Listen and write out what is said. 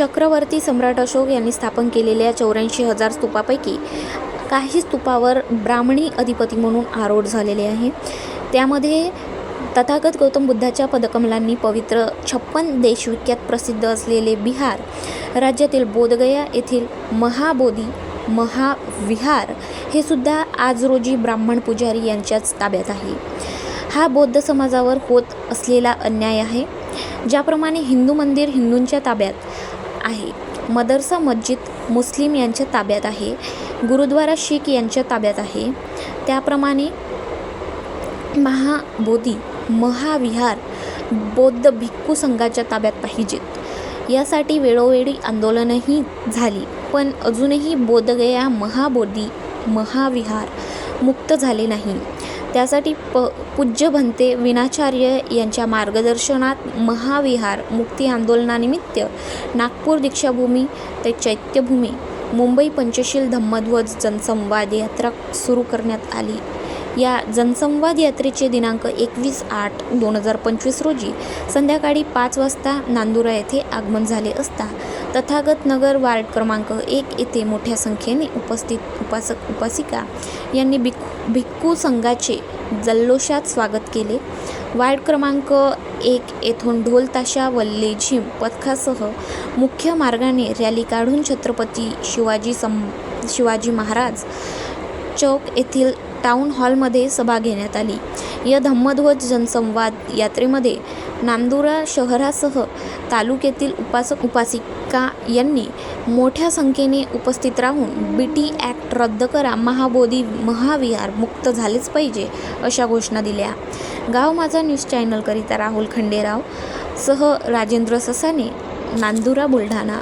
चक्रवर्ती सम्राट अशोक यांनी स्थापन केलेल्या चौऱ्याऐंशी हजार स्तूपापैकी काही स्तूपावर ब्राह्मणी अधिपती म्हणून आरोढ झालेले आहे. त्यामध्ये तथागत गौतम बुद्धाच्या पदकमलांनी पवित्र छप्पन देशविख्यात प्रसिद्ध असलेले बिहार राज्यातील बोधगया येथील महाबोधी महाविहार हे सुद्धा आज रोजी ब्राह्मण पुजारी यांच्याच ताब्यात आहे. हा बौद्ध समाजावर होत असलेला अन्याय आहे. ज्याप्रमाणे हिंदू मंदिर हिंदूंच्या ताब्यात आहे. मदरसा मस्जिद मुस्लिम यांच्या ताब्यात आहे. गुरुद्वारा शीख यांच्या ताब्यात आहे. त्याप्रमाणे महाबोधी महाविहार बौद्ध भिक्खू संघाच्या ताब्यात पाहिजेत. यासाठी वेळोवेळी आंदोलनही झाली पण अजूनही बोधगया महाबोधी महाविहार मुक्त झाले नाही. त्यासाठी प पूज्य भंते विनाचार्य यांच्या मार्गदर्शनात महाविहार मुक्ती आंदोलनानिमित्त नागपूर दीक्षाभूमी ते चैत्यभूमी मुंबई पंचशील धम्मध्वज जनसंवाद यात्रा सुरू करण्यात आली. या जनसंवाद यात्रेचे दिनांक एकवीस आठ दोन हजार पंचवीस रोजी संध्याकाळी पाच वाजता नांदुरा येथे आगमन झाले असता तथागत नगर वार्ड क्रमांक एक येथे मोठ्या संख्येने उपस्थित उपासक उपासिका यांनी भिक्खू भिक्खू संघाचे जल्लोषात स्वागत केले. वार्ड क्रमांक एक येथून ढोल ताशा व लेझिम पथकासह मुख्य मार्गाने रॅली काढून छत्रपती शिवाजी सं शिवाजी महाराज चौक येथील टाउन हॉलमध्ये सभा घेण्यात आली. या धम्मध्वज जनसंवाद यात्रेमध्ये नांदुरा शहरासह तालुक्यातील उपासक उपासिका यांनी मोठ्या संख्येने उपस्थित राहून बी टी ॲक्ट रद्द करा महाबोधी महाविहार मुक्त झालेच पाहिजे अशा घोषणा दिल्या. गाव माझा न्यूज चॅनलकरिता राहुल खंडेराव सह राजेंद्र ससाने नांदुरा बुलढाणा.